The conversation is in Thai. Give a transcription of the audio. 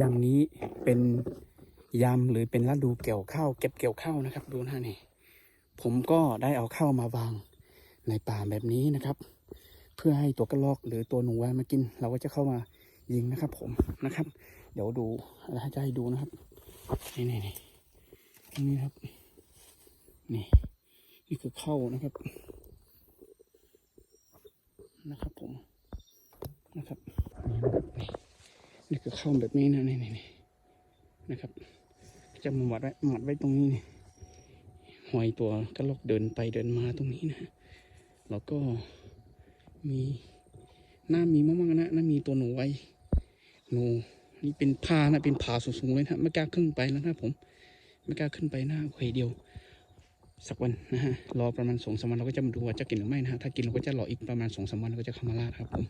ยามนี้เป็นยามหรือเป็นฤดูเกี่ยวข้าวเก็บเกี่ยวข้าวนะครับ ดูหนะนี่ผมก็ได้เอาข้าวมาวางในป่าแบบนี้นะครับ เพื่อให้ตัวกระรอกหรือตัวหนูแวมากิน เราก็จะเข้ามายิงนะครับ ผมนะครับ เดี๋ยวดูอะไรจะให้ดูนะครับนี่นี่นี่นี่นะครับ นี่นี่คือเข้านะครับ นะครับผมนะครับนี่นะครับนี่ นี่คือเข้าแบบนี้นะนี่นี่นนะครับ จะมาหมัดไว้หมัดไว้ตรงนี้นี่หอยตัวกระรอกเดินไปเดินมาตรงนี้นะแล้วก็มีหน้ามีมากๆนะหน้ามีตัวหนูไว้หนูนี่เป็นผานะเป็นผาสูงๆเลยนะไม่กล้าขึ้นไปแล้วนะผมไม่กล้าขึ้นไปหน้าเคยเดียว สักวันนะฮะรอประมาณสองสามวันเราก็จะมาดูว่าจะกินหรือไม่นะฮะถ้ากินเราก็จะรออีกประมาณสองสามวันเราก็จะเข้ามาล่าครับผม